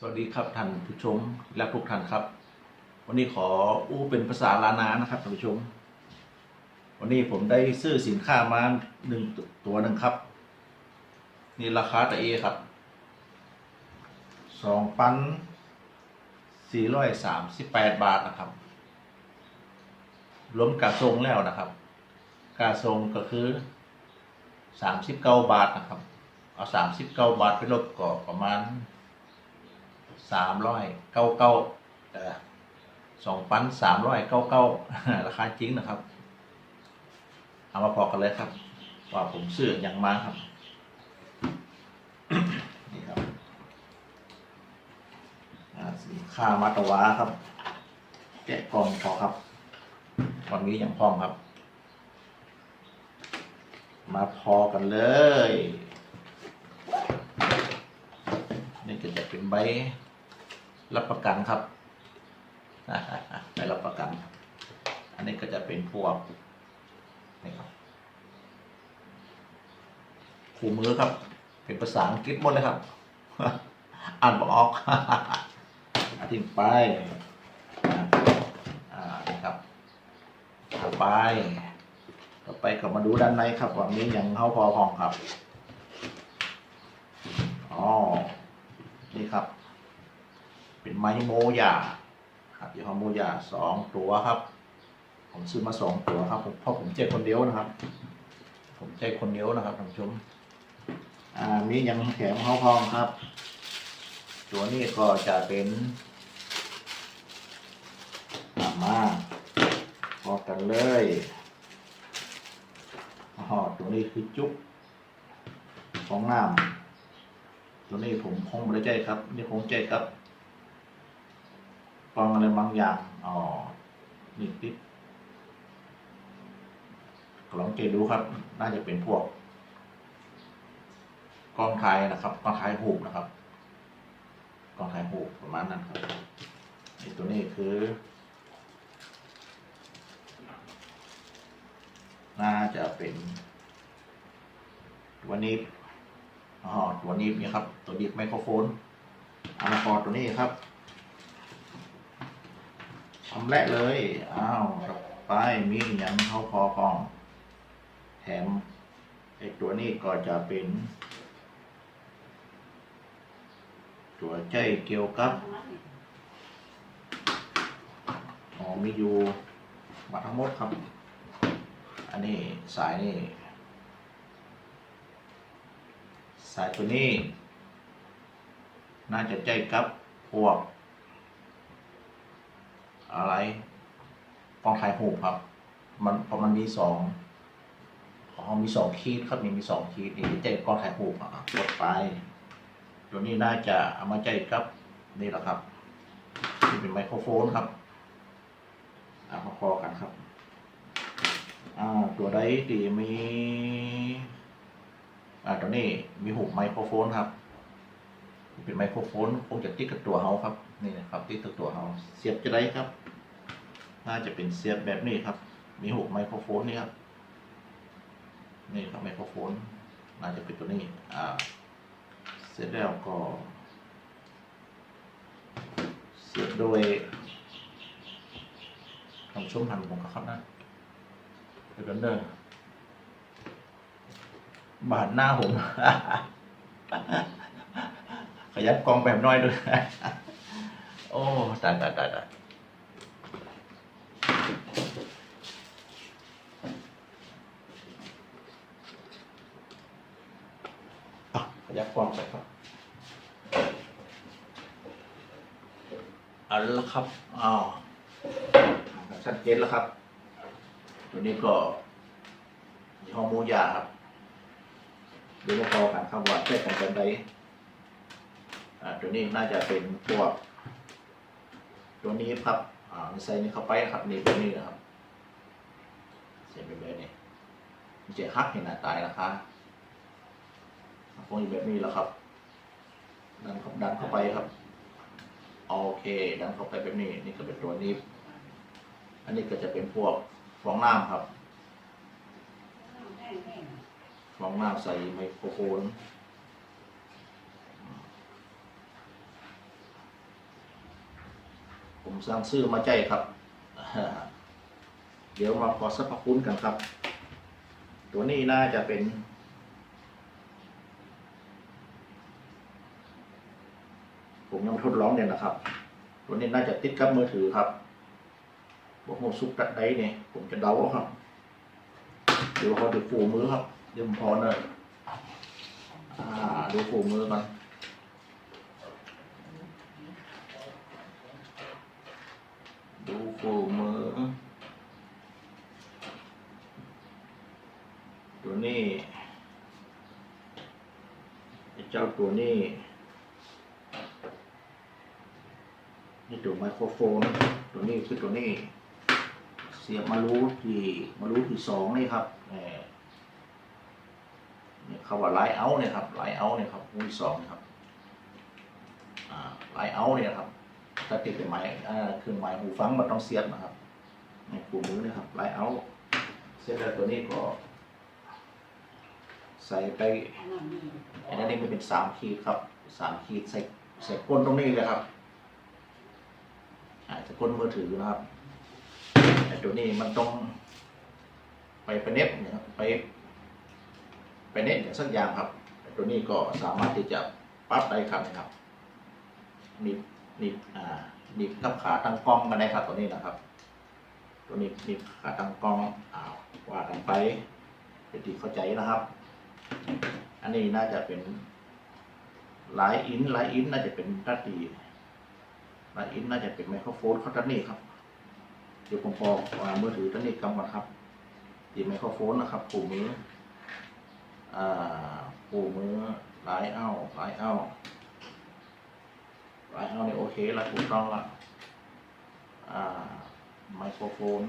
สวัสดีครับท่านผู้ชมและทุกท่านครับ วันนี้ขออู้เป็นภาษาลานานะครับท่านผู้ชม วันนี้ผมได้ซื้อสินค้ามาหนึ่งตัวหนึ่งครับ นี่ราคาตะเอครับสองพันสี่ร้อยสามสิบแปดบาทนะครับ รวมกาทรงแล้วนะครับกาทรงก็คือสามสิบเก้าบาทนะครับ เอาสามสิบเก้าบาทไปลบก็ประมาณ สามร้อยเก้าเก้าสองพันสามร้อยเก้าเก้าราคาจริงนะครับ เอามาพอกันเลยครับว่าผมซื้ออย่างมาครับนี่ครับอ่าสินค้ามาตะวาครับ แกะกล่องพอครับวันนี้อย่างพร้อมครับ มาพอกันเลยนี่ก็จะเป็นใบ รับประกันครับไปรับประกัน อันนี้ก็จะเป็นพวกนี่ครับคู่มือครับ เป็นภาษาอังกฤษหมดเลยครับ อ่านบออกอาทิ้งไปอ่านี่ครับต่อไป ต่อไปก็มาดูด้านในครับว่ามีอย่างเข้าพอพองครับ อ๋อ นี่ครับ เป็นไม้โมยาครับยี่ห้อโมยาสองตัวครับ ผมซื้อมาสองตัวครับผมเพราะผมใจคนเดียวนะครับ ผมใจคนเดียวนะครับท่านผู้ชมอ่ามียังแถมเข้าพองครับ ตัวนี้ก็จะเป็นอามาพอกันเลยอ๋อตัวนี้คือจุ๊บของน้ำตัวนี้ผมคงไม่ได้ใจครับ นี่คงใจครับ ฟังอะไรบางอย่าง อ๋อ นี่ติดลองเกตดูครับ น่าจะเป็นพวกกล้องถ่ายนะครับกล้องถ่ายหูปนะครับกล้องถ่ายหูปประมาณนั้นครับนี่ตัวนี้คือน่าจะเป็นวันนี้อ๋อตัวนี้นี่ครับ ตัวดีบไมโครโฟนอานาคอร์ตัวนี้ครับ ชำและเลย อ้าวไปมีอย่างเข้าพอพอง แถมไอตัวนี้ก็จะเป็น ตัวใจเกี่ยวกับอ๋อมีอยู่มาทั้งหมดครับ อันนี้สายนี่ สายตัวนี้ น่าจะใจกับพวก อะไรกองถ่ายหูครับ มันเพราะมันมีสองอ๋อมีสองขีดครับนี่มีสองขีดนี่ใจกองถ่ายหูปอะกดไปตัวนี้น่าจะเอามาใจกับนี่แหละครับนี่เป็นไมโครโฟนครับเอามาพอกันครับอ่าตัวใดที่มีอ่าตัวนี้มีหูไมโครโฟนครับเป็นไมโครโฟนคงจะติดกับตัวเฮาครับนี่นะครับติดกับตัวเฮาเสียบจะได้ครับ น่าจะเป็นเสียบแบบนี้ครับ มีหูไมโครโฟนนี่ครับ นี่ครับไมโครโฟน น่าจะเป็นตัวนี้ อ่า เสร็จแล้วก็ เสียบโดยทำช่วงหันผมครับนะเดี๋ยวนเด้อบาดหน้าผม ขยับกองแบบน้อยด้วย โอ้ตายตายตายตา ยอะขยับกล้องไปครับเอาละครับอ้าวชัดเจนแล้วครับ ตัวนี้ก็ยี่ห้อโมยาครับหรือว่าพอกันครับว่าแค่ของแบบใดอ่าตัวนี้น่าจะเป็นพวก ตัวนี้ครับอ่าใส่นี่เข้าไปนะครับนี่ตัวนี้นะครับเสียบแบบนี้มันจะฮักเห็นหน้าตายนะครับะพวกนี้แบบนี้แล้วครับ ดันเข้าดันเข้าไปครับ โอเค ดันเข้าไปแบบนี้ นี่ก็เป็นตัวนี้ อันนี้ก็จะเป็นพวกฟองน้ำครับฟองน้ำใส่ไมโครโฟนผมสร้างซื้อมาใจครับ เดี๋ยวมาพอสรรพคุณกันครับ ตัวนี้น่าจะเป็น ผมยังทดลองเนี่ยนะครับตัวนี้น่าจะติดกับมือถือครับบอกโมซุกตัดได้เนี่ยผมจะเดาเอาครับ เดี๋ยวเขาดูฟูมือครับ เดี๋ยวผมพอเนอะอ่าดูฟูมือกันดูฟูมือตัวนี้เจ้าตัวนี้ นี่ ตัวไมโครโฟน ตัวนี้คือตัวนี้ เสียบมารู้ที่มารู้ที่สองนี่ครับเนี่ยเขาว่าไลน์เอาเนี่ยครับไลน์เอาเนี่ยครับรู้ที่สองนี่ครับไลน์เอาเนี่ยครับถ้าติดเป็นไม้เครื่องไม้หูฟังมันต้องเสียบนะครับในปุ่มมือนี่ยครับไลน์เอาเสร็จแล้วตัวนี้ก็ใส่ไปอันนี้มันเป็นสามขีดครับสามขีดใส่ใส่ก้นตรงนี้เลยครับ อาจจะก้นมือถือนะครับแต่ตัวนี้มันต้อง ไปไปเน็ตเนี่ยครับไปไปเน็ตอย่างสักอย่างครับแต่ตัวนี้ก็สามารถที่จะปั๊บได้ครับนะครับนิบนิบอ่านิบกับขาตั้งกล้องกันได้ครับตัวนี้นะครับ ตัวนี้นิบขาตั้งกล้องอ้าวว่ากันไปเป็นที่เข้าใจนะครับ อันนี้น่าจะเป็นไลน์อินไลน์อินน่าจะเป็นดัตตี ลน์อินน่าจะเป็นไมโครโฟนเขาดัตนี่ครับ เดี๋ยวผมพอวามือถือตั้งนี้กำก่อนครับตีไมโครโฟนนะครับปุ่มมืออ่าปุ่มมือไลน์เอาไลน์เอาไลน์เอาเนี่ยโอเคละถูกต้องละอ่าไมโครโฟน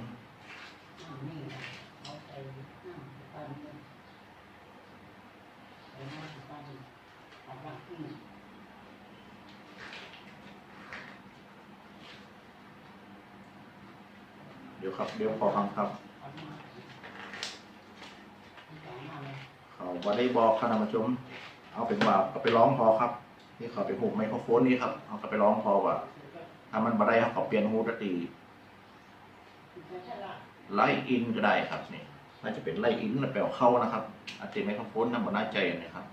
เดี๋ยวครับ เดี๋ยวพอฟังครับ เขาบ่ได้บอกคณะประชุม เอาเป็นว่าเอาไปร้องพอครับ ที่เขาไปหุบไมโครโฟนนี้ครับ เอาก็ไปร้องพอว่า ถ้ามันบ่ได้เขาเขาเปลี่ยนหูดนตรีไล่อินก็ได้ครับนี่น่าจะเป็นไล่อินแปลว่าเข้านะครับอาจจะไมโครโฟนนำมาน่าใจนะครับ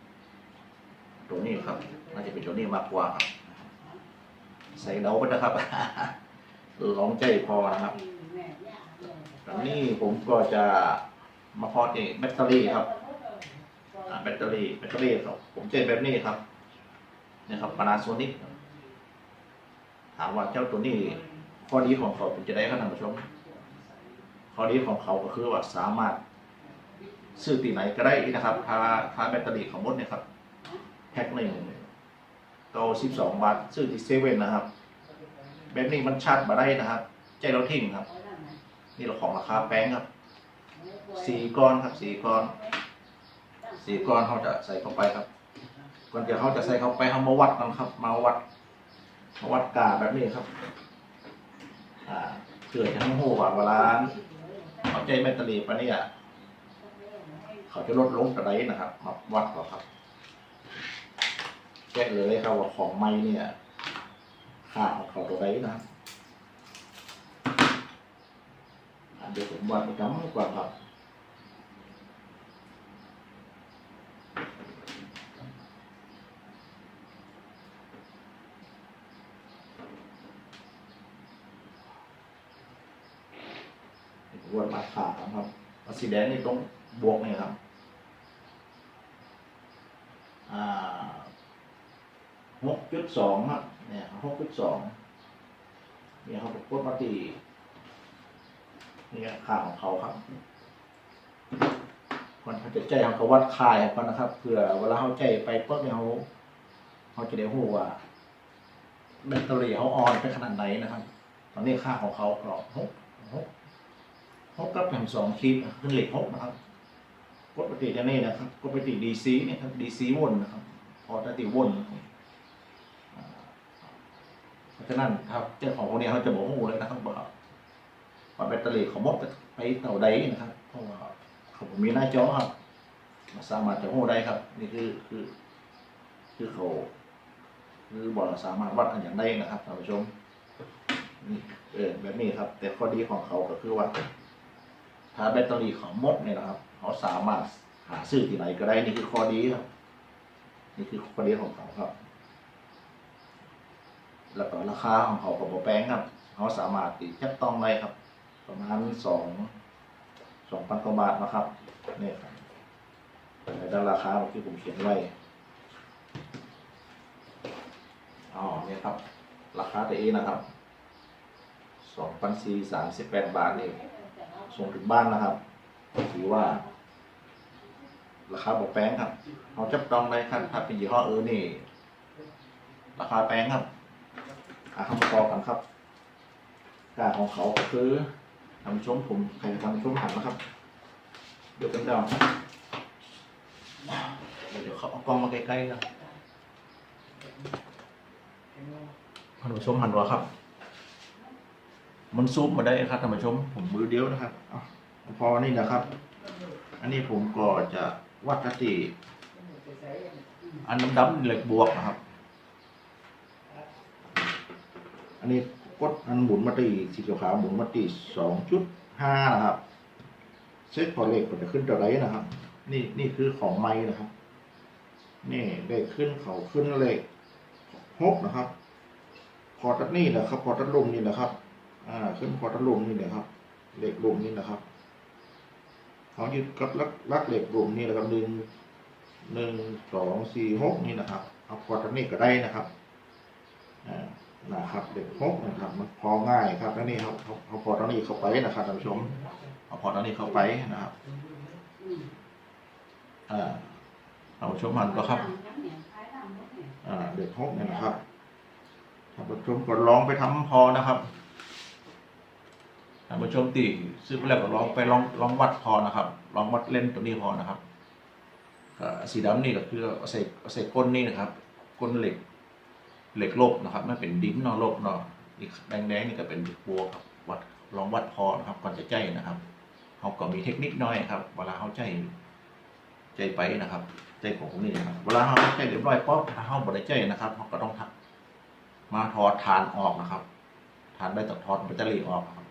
ตัวนี้ครับ น่าจะเป็นตัวนี้มากกว่าครับ ใส่เดาไปนะครับ ลองใจพอนะครับตอนนี้ผมก็จะมาพอที่แบตเตอรี่ครับแบตเตอรี่แบตเตอรี่ครับผมเจอแบบนี้ครับนี่ครับ Panasonic ครับถามว่าเจ้าตัวนี้ข้อดีของเขาเป็นจะได้ครับท่านผู้ชมข้อดีของเขาก็คือว่าสามารถซื้อที่ไหนก็ได้นะครับถ้าถ้าแบตเตอรี่ของมดเนี่ยครับแพ็คหนึ่งเก้าสิบสองบาทซื้อที่เซเว่นนะครับ แบบนี้มันชาร์จมาได้นะครับ ใจเราทิ้งครับ นี่เราของราคาแพงครับสี่ก้อนครับสี่ก้อนสี่ก้อนเขาจะใส่เข้าไปครับก่อนจะเขาจะใส่เข้าไปเขามาวัดกันครับ มาวัดมาวัดกาแบบนี้ครับ อ่าเพื่อจะให้หูว่าเวลาเขาใจแบตตอรี่ปะเนี่ยเขาจะลดลงกระไดนะครับมาวัดก่อนครับแจ้เลยครับว่าของไม่เนี่ย học học cái đấy đó. À, được cũng bật đóng quả thật quần mặt khả lắm không? Nó xì đén như con buộc này lắm. À 6.2 เนี่ยฮับอ่าหกจุดสองครับเนี่ยหกจุดสองเนี่ยเขากดมาตีนี่ค่าของเขาครับคนเขาจะใจเขาก็วัดค่ายเขานะครับเพื่อเวลาเขาใจไปปุ๊บเนี่ยเขาเขาจะได้รู้ว่าแบตเตอรี่เขาออนไปขนาดไหนนะครับ ตอนนี้ค่าของเขาก็หกหกพบกับแผ่นสองคลิปขึ้นเหล็กพบนะครับกดปฏิจะนี่นะครับกดปฏิดีซีเนี่ยครับดีซีวนนะครับพอตติวนอ่าเพราะ ฉะนั้นครับเจ้าของคนนี้เขาจะบอกหูเลยนะครับว่าว่าแบตเตอรี่เขาหมดไปเท่าใดนะครับเพราะว่าเขาผมมีหน้าจอครับสามารถจะหูได้ครับ นี่คือคือ คือเขาคือบอกสามารถวัดอันอย่างได้นะครับท่านผู้ชมนี่เออแบบนี้ครับ แต่ข้อดีของเขาก็คือว่า ถ้าแบตเตอรี่เขาหมดเนี่ยนะครับ เขาสามารถหาซื้อที่ไหนก็ได้นี่คือข้อดีครับ นี่คือข้อดีของเขาครับ แล้วก็ราคาของเขากับแพงครับเขาสามารถติดจับต้องได้ครับ ประมาณสองสองพันกว่าบาทนะครับนี่ครับในด้านราคาที่ผมเขียนไว้อ๋อเนี่ยครับ ราคาตัวเองนะครับสองพันสี่สามสิบแปดบาทเองส่งถึงบ้านนะครับถือว่า ราคาบอกแพงครับเขาจับต้องได้ครับถ้าเป็นยี่ห้อเออนี่ ราคาแพงครับ อาคำตอบกันครับกาของเขาคือทำชมผมใครทำชมหันนะครับ เดี๋ยวกันเดาเดี๋ยวเขาเอากล้องมาใกล้ๆนะท่านผู้ชมหันหัวครับ มันซูมมาได้ครับท่านผู้ชม ผมมือเดียวนะครับอพอนี่นะครับ อันนี้ผมก็จะวัดกติอันดำๆเหล็กบวกนะครับ อั นนี้กดอันหมุนมาตีสีขาวหมุนมาตีสองจุดห้านะครับเซ็ตพอเล็กก็จะขึ้นตัวไรนะครับ นี่นี่คือของไม้นะครับ นี่เลขขึ้นเขาขึ้นเลขหกนะครับ พอตัดนี่นะครับ พอตัดลมนี่นะครับ อ่า ขึ้นพอตัดลมนี่นะครับเหล็กลมนี่นะครับเขายึดกับลักลักเหล็กกลุ่มนี่แหละครับหนึ่งหนึ่งสองสี่หกนี่นะครับเอาพอร์ตนี้ก็ได้นะครับอ่า นะครับเหล็กหกนะครับมันพอง่ายครับแล้วนี่เขาเขาเขาพอร์ตนี้เข้าไปนะครับท่านผู้ชมเอาพอร์ตนี้เข้าไปนะครับอ่าท่าชมมันก็ครับอ่าเหล็กหกเนี่ยนะครับท่านผู้ชมก็ลองไปทำพอนะครับท่านผู้ชมตีซื้อไปแล้วก็ลองไปลองลองวัดพอนะครับ ลองวัดเล่นตัวนี้พอนะครับสีดำนี่ก็คือเอาใส่เอาใส่ก้นนี่นะครับก้นเหล็ก เหล็กโลบนะครับมันเป็นดินนอโลบเนาะอีกแดงแดงๆนี่ก็เป็นบัวครับวัดลองวัดพอนะครับก่อนจะใจนะครับเขาก็มีเทคนิคน้อยครับ เวลาเขาใจใจไปนะครับ ใจของผมนี่นะครับเวลาเขาใจเรียบร้อยป๊อบถ้าเขาบริใจนะครับเขาก็ต้องทักมาถอดฐานออกนะครับฐานได้ต้อถอดแบตเตอรี่ออกครับ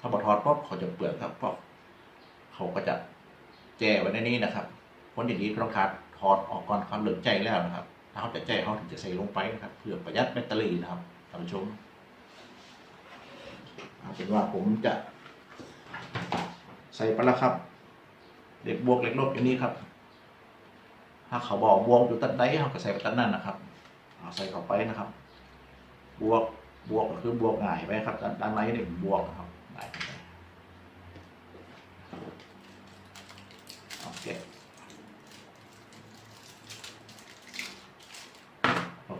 ถ้าบอถอดป๊อบเขาจะเปลือกครับป๊อบเขาก็จะแจไว้ในนี้นะครับคนอย่างนี้ก็ต้องถอดถอดออกก่อนเขาเหลือใจแล้วนะครับ เขาจะใจเขาถึงจะใส่ลงไปนะครับ เพื่อประหยัดแบตเตอรี่นะครับท่านผู้ชมเอาเป็นว่าผมจะ ใส่ไปแล้วครับ เด็กบวกเล็กลบอย่างนี้ครับ ถ้าเขาบอกบวกอยู่ตัดใดเขาก็ใส่ไปตัดนั่นนะครับเอาใส่เข้าไปนะครับ บวกบวกก็คือบวกง่ายไปครับด้านในเนี่ยบวกนะครับง่ายไปโอเค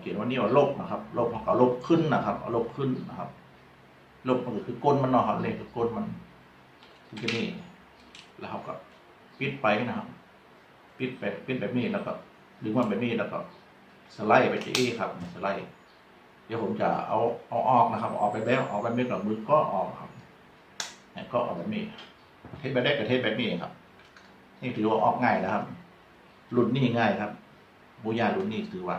เขียนว่านี่ว่าลบนะครับลบของเขาลบขึ้นนะครับเอาลบขึ้นนะครับลบมันก็คือก้นมันเนาะครับเลขคือก้นมันที่จะนี่แล้วเขาก็ปิดไปนะครับ ปิดแบบปิดแบบนี้แล้วก็ดึงมันแบบนี้แล้วก็สไลด์ไปที่ครับสไลด์เดี๋ยวผมจะเอาเอาออกนะครับ ออกไปแล้วเอาไปไม่กับมือก็ออกครับนี่ก็ออกแบบนี้เทสแบบได้กับเทสแบบนี้ครับ นี่ถือว่าออกง่ายนะครับรุ่นนี้ง่ายครับบูยารุ่นนี้ถือว่า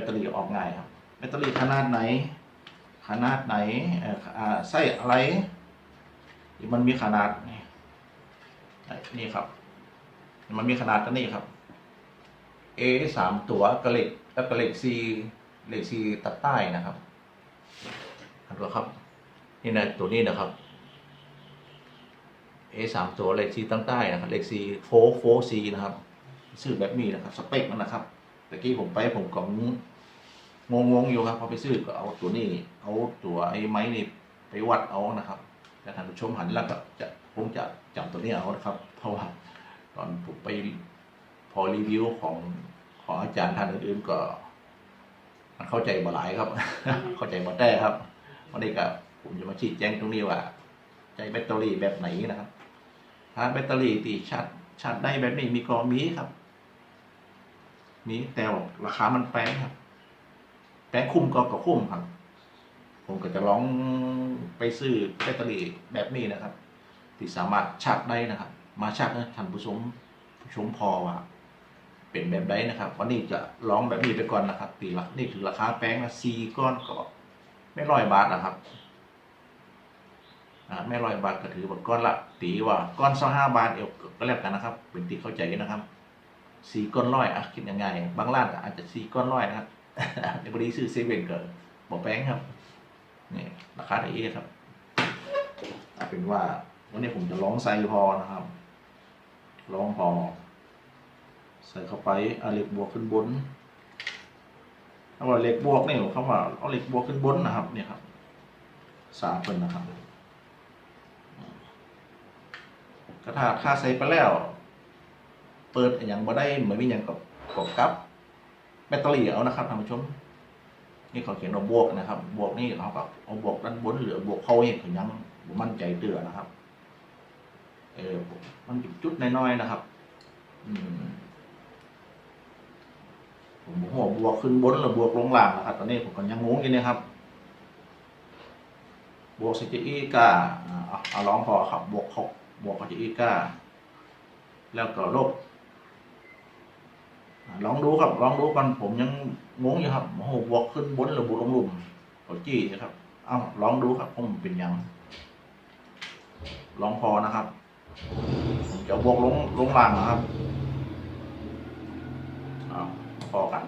ตเตอรี่ออกง่ายครับ แบตเตอรี่ขนาดไหน ขนาดไหนเอ่อไส้อะไร มันมีขนาดนี่นี่ครับ มันมีขนาดกันนี่ครับ A สามตัวกระเหล็กแล้วกระเหล็ก C เหล็ก C ตัดใต้นะครับอันตัวครับ นี่นะตัวนี้นะครับ A สามตัวเหล็ก C ตั้งใต้นะครับเหล็ก C โฟโฟ C นะครับ ซื้อแบบนี้นะครับ สเปคมันนะครับ ตะกี้ผมไปผมก็งงงอยู่ครับพอไปซื้อก็เอาตัวนี้ เอาตัวไอ้ไม้นี่ไปวัดเอานะครับแต่ท่านผู้ชมหันแล้วก็จะผมจะจำตัวนี้เอานะครับ เพราะว่าตอนผมไปพอรีวิวของของอาจารย์ท่านอื่นๆก็มันเข้าใจบ่หลายครับ เข้าใจบ่แต่ครับวันนี้ก็ผมจะมาชี้แจงตรงนี้ว่าใจแบตเตอรี่แบบไหนนะครับถ้าแบตเตอรี่ตีชาร์จชาร์จได้แบบนี้มีกรองมีครับ มีแต่ราคามันแพงครับแพงคุ้มก็ก็คุ้มครับ ผมก็จะลองไปซื้อแบตเตอรี่แบบนี้นะครับ ที่สามารถชาร์จได้นะครับ มาชาร์จนะท่านผู้ชมผู้ชมพอว่าเป็นแบบใดนะครับ วันนี้จะลองแบบนี้ไปก่อนนะครับตีละนี่คือราคาแป้งนะซีก้อนก็ไม่ร้อยบาทนะครับอ่าไม่ร้อยบาทก็ถือว่าก้อนละตีว่าก้อนสองห้าบาทเอวก็แล้วกันนะครับ เป็นตีเข้าใจนะครับ สี่ก้อนร้อยอะคิดยังไง บางร้านก็อาจจะสี่ก้อนร้อยนะครับในบริซื้อเซเว่นก็บอกแป้งครับนี่ราคาไทยเอครับเอาเป็นว่าวันนี้ผมจะลองใส่พอนะครับลองพอ ใส่เข้าไปเอาเหล็กบวกขึ้นบนถ้าว่าเหล็กบวกนี่เขาว่าเอาเหล็กบวกขึ้นบนนะครับ เนี่ยครับ สามคนนะครับก็ถ้าถ้าใส่ไปแล้ว เปิดอย่างบ่ได้เหมือนมีอย่างกับกบกับแบตเตอรี่เอานะครับท่านผู้ชม นี่เขาเขียนว่าบวกนะครับ บวกนี่เขาก็เอาบวกด้านบนเหรือบวกเข้าเองเขายังมั่นใจเตือนะครับ เออมันจุดน้อยๆนะครับ อืมผมบอกว่าบวกขึ้นบนหรือบวกลงล่างนะครับ ตอนนี้ผมก็ยังงงอยู่นะครับ บวกสเจอีกาอ่าเอาเอาลองพอครับ บวกหกบวกกับสเจอีกาแล้วก็ลบ ลองดูครับ ลองดูกันผมยังงงอยู่ครับโอ้โหบวกขึ้นบนหรือบวกลงหลุมกดจี้นะครับ เอาลองดูครับผมเป็นยัง ลองพอนะครับผมจะบวกลงลงล่างนะครับเอาพอกัน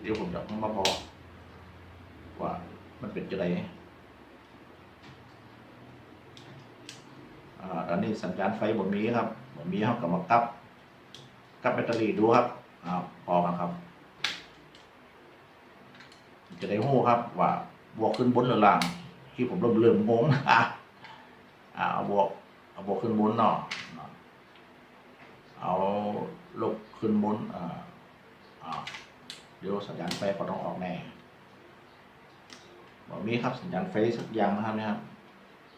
เดี๋ยวผมจะมาพอว่ามันเป็นจะไดอ่าอันนี้สัญญาณไฟบนมีครับบนมีครับกับมากับกับแบตเตอรี่ดูครับ อ่าพอกันครับ จะได้หู้ครับ ว่าบวกขึ้นบนหรือล่าง ที่ผมเริ่มเริ่มงงอะเอาบวกเอาบวกขึ้นบนเนาะเอาลบขึ้นบนอ่าอ่าเดี๋ยวสัญญาณไฟก็ต้องออกแน่บนมีครับสัญญาณไฟสักอย่างนะครับเนี่ยครับ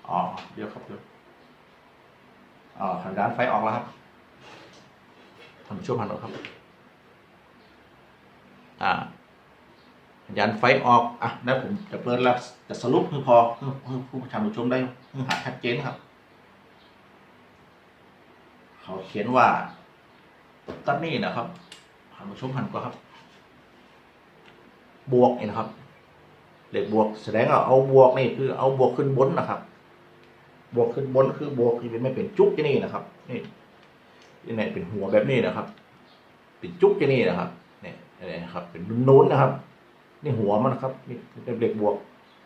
อ๋อเดี๋ยวครับเดี๋ยวอ่าทางด้านไฟออกแล้วครับทำช่วงพันออกครับ อ่าสัญญาณไฟออก อะแล้วผมจะเปิดแล้วจะสรุปคือพอคือคือผู้ชมผู้ชมได้หาชัดเจนครับ เขาเขียนว่าต้นนี้นะครับท่านผู้ชมหันก็ครับ บวกนี่นะครับเลขบวกแสดงว่าเอาบวกนี่คือเอาบวกขึ้นบนนะครับ บวกขึ้นบนคือบวกที่เป็นไม่เป็นจุกที่นี่นะครับ นี่นี่เนี่ยเป็นหัวแบบนี้นะครับ เป็นจุกที่นี่นะครับ เนี่ยนี่นะครับ เป็นนูนๆนะครับ นี่หัวมันนะครับนี่เป็นเหล็กบวก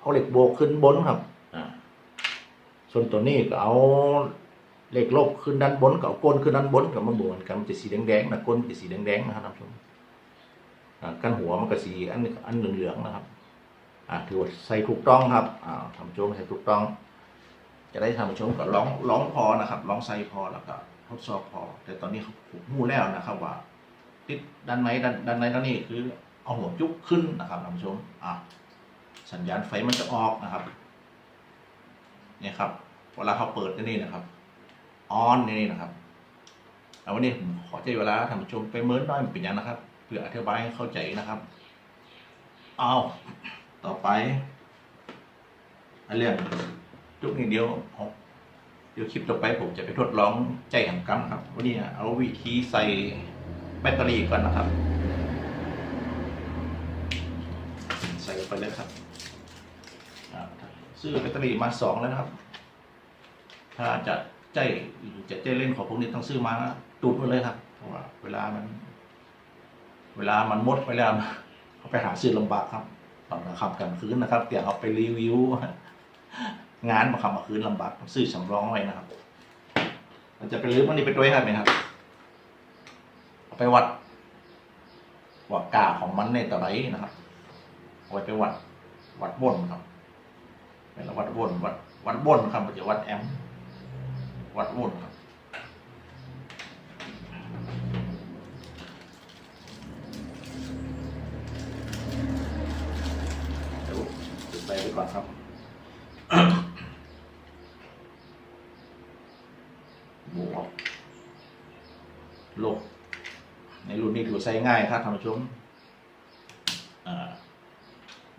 เอาเหล็กบวกขึ้นบนครับอ่าส่วนตัวนี้ก็เอาเหล็กลบขึ้นด้านบนกับก้นขึ้นด้านบนกับมาบวกกันมันจะสีแดงๆนะก้นจะสีแดงๆนะครับท่านผู้ชมอ่ากันหัวมันก็สีอันอันเหลืองๆนะครับอ่าถือว่าใส่ถูกต้องครับอ่าท่านผู้ชมใส่ถูกต้อง จะได้ทำชมก็ร้องร้องพอนะครับร้องไซพอแล้วก็ทดสอบพอ แต่ตอนนี้ผมหูแล้วนะครับว่า ติดด้านไหนด้านด้านไหนด้านนี้คือเอาหัวจุกขึ้นนะครับท่านผู้ชมอะสัญญาณไฟมันจะออกนะครับเนี่ยครับเวลาเขาเปิดนี่นะครับออนนี่นะครับแล้ววันนี้ผมขอใจเวลาท่านผู้ชมไปเมินน้อยมันเป็นยังนะครับ เพื่ออธิบายให้เข้าใจนะครับเอาต่อไปอันเรื่องจุกนี้เดียวเอาเดี๋ยวคลิปต่อไปผมจะไปทดลองใจแห่งกรรมครับวันนี้เอาวิธีใส่ แบตเตอรี่ก่อนนะครับ ใส่ไปเลยครับซื้อแบตเตอรี่มาสองแล้วครับ ถ้าจะใจจะใจเล่นของพวกนี้ต้องซื้อมาตุดมาเลยครับเพราะว่าเวลามัน เวลามันหมดเวลาเขาไปหาซื้อลำบากครับตอนกลางค่ำกลางคืนนะครับเดี๋ยวเอาไปรีวิว งานมาคำมาคืนลำบากซื้อสำรองไว้นะครับเราจะไปรื้อมันนี่ไปด้วยครับไหมครับ ไปวัดวัดกาของมันในตะไบนะครับเอาไว้ไปวัด วัดบนครับเป็นวัดบนวัดวัดบนครับไม่ใช่วัดแอม วัดบนครับเดี๋ยวจุดไปไปก่อนครับวกลบใน รุ่นนี้ถือใช้ง่ายครับท่านผู้ชมอ่า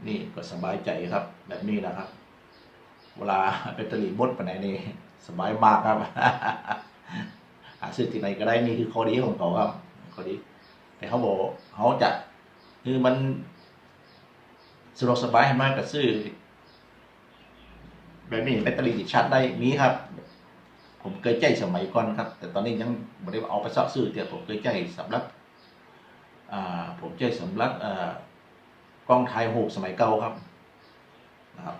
นี่ก็สบายใจครับ แบบนี้นะครับ เวลาแบตเตอรี่หมดไปไหนนี่สบายมากครับหาซื้อที่ไหนก็ได้นี่คือข้อดีของเขาครับข้อดี แต่เขาบอกเขาจะคือมันสะดวกสบายมากกับซื้อแบบนี้แบตเตอรี่ติดชาร์จได้มีครับ ผมเคยใจสมัยก่อนครับ แต่ตอนนี้ยังไม่ได้เอาไปซักซื้อเดี๋ยวผมเคยใจสำหรับ ผมใจสำหรับอ่ากล้องถ่ายรูปสมัยเก่าครับนะครับ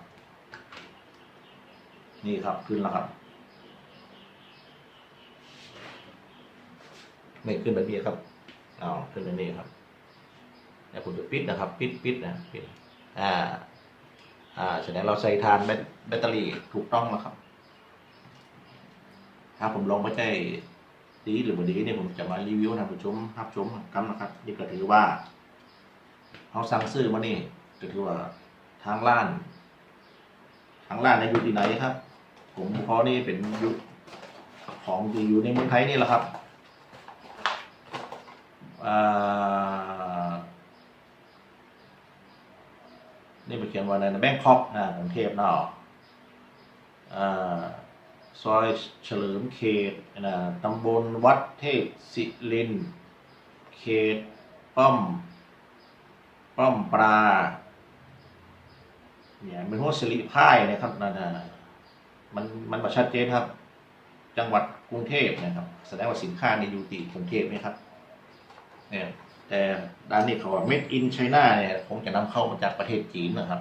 นี่ครับขึ้นแล้วครับไม่ขึ้นแบบนี้ครับอ๋อขึ้นแบบนี้ครับเดี๋ยวผมจะปิดนะครับ ปิดปิดนะปิดอ่าอ่าแสดงเราใส่ทานแบตแบตเตอรี่ถูกต้องแล้วครับ ถ้าผมลองไปใจ ดีหรือบ่ดีเนี่ยผมจะมารีวิวนะผู้ชมรับชมกันนะครับนี่ก็ถือว่าเขาสั่งซื้อมานี่ก็ถือว่าทางร้าน ทางร้านในอยู่ที่ไหนครับ ผมเพราะนี่เป็นยุคของที่อยู่ในเมืองไทยนี่แหละครับนี่มันเขียนว่าในแบงคอกนะกรุงเทพเนาะ ซอยเฉลิมเขตนะตำบลวัดเทพศิริน เขตป้อม ป้อมปลา เนี่ยเป็นหัวสิริพ่ายนะครับนั่นะมันมันมาชัดเจนครับ จังหวัดกรุงเทพนะครับ แสดงว่าสินค้านี่อยู่ที่กรุงเทพนะครับเนี่ยแต่ด้านนี้เขาว่า made in China เนี่ยคงจะนำเข้ามาจากประเทศจีนนะครับ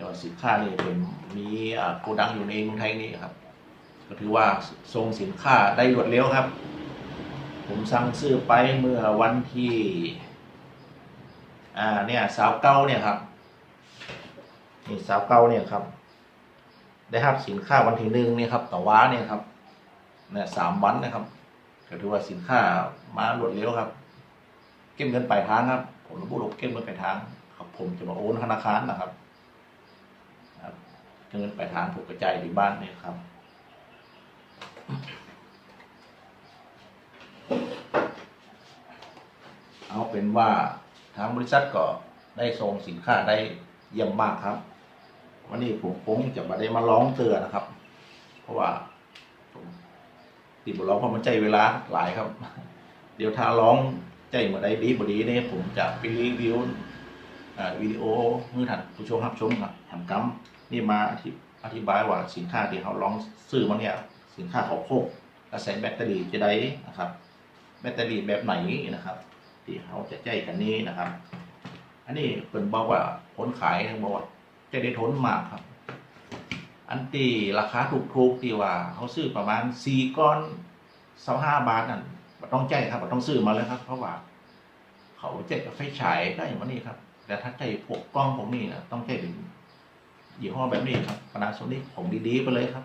แต่ว่าสินค้านี่เป็นมีอ่าโกดังอยู่ในเมืองไทยนี่ครับ ก็ถือว่าส่งสินค้าได้รวดเร็วครับ ผมสั่งซื้อไปเมื่อวันที่อ่าเนี่ยสาวเก้าเนี่ยครับนี่สาวเก้าเนี่ยครับ ได้รับสินค้าวันที่หนึ่งเนี่ยครับ ต่อว้าเนี่ยครับเนี่ยสามวันนะครับก็ถือว่าสินค้ามารวดเร็วครับ เก็บเงินปลายทางครับ ผมระบุลบเก็บเงินปลายทางครับ ผมจะมาโอนธนาคารนะครับ เงินปทางผมกกระจายที่บ้านเนี่ยครับ เอาเป็นว่าทางบริษัทก็ได้ส่งสินค้าได้เยี่ยมมากครับ วันนี้ผมคงจะมาได้มาร้องเตือนนะครับ เพราะว่าติดบทร้องเพราะมันใจเวลาหลายครับ เดี๋ยวถ้าร้องใจเมื่อใดดีบดีเนี่ยผมจะไปรีวิววิดีโอเมื่อท่านผู้ชมรับชมครับแถมกัม นี่มาอธิอธิบายว่าสินค้าที่เขาลองซื้อมาเนี่ยสินค้าเขาโคกและใส่แบตเตอรี่จะได้นะครับ แบตเตอรี่แบบไหนนะครับ ที่เขาจะใจกันนี้นะครับ อันนี้เป็นบอกว่าผลขายบอกว่าจะได้ทนมากครับ อันที่ราคาถูกๆที่ว่าเขาซื้อประมาณสี่ก้อนสาห้าบาทนั่นต้องใจครับต้องซื้อมาเลยครับ เพราะว่า เขาใจกับไฟฉายได้อย่างนี้ครับ แต่ถ้าใจพวกกล้องผมนี่นะต้องใจเป็น ยี่ห้อแบบนี้ครับปนาโซนิกของดีๆไปเลยครับ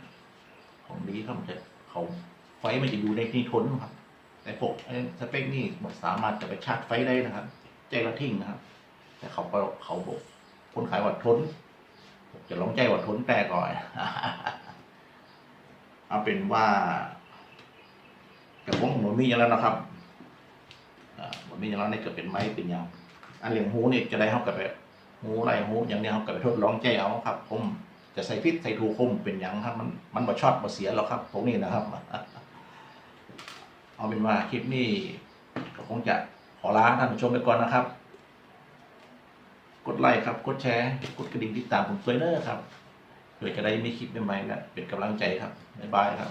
ของดีครับมันจะเขาไฟมันจะอยู่ในที่ทนครับ แต่พวกสเปคนี่มันสามารถจะไปชาร์จไฟได้นะครับใจละทิ้งนะครับ แต่เขาเขาบอกคนขายว่าทนผมจะลองใจว่าทนแต่ก่อนเอาเป็นว่าแต่ผมหมมีอย่างแล้วนะครับอ่าหมมีอย่างแล้วนี่เกิดเป็นไม้เป็นยางอันเหลียงหูนี่จะได้เข้ากับแบบ หูไรหูอย่างนี้เขากับไปทดลองใจเอาครับผมจะใส่พิษใส่ถูคมเป็นอย่างครับ มันมันบ่ชอตบ่เสียหรอกครับพวกนี้นะครับ เอาเป็นว่าคลิปนี้ก็คงจะขอลาท่านผู้ชมไปก่อนนะครับ กดไลค์ครับ กดแชร์ กดกระดิ่งติดตามผมด้วยเนอร์ครับเพื่อจะได้มีคลิปใหม่ๆและเป็นกำลังใจครับบ๊ายบายครับ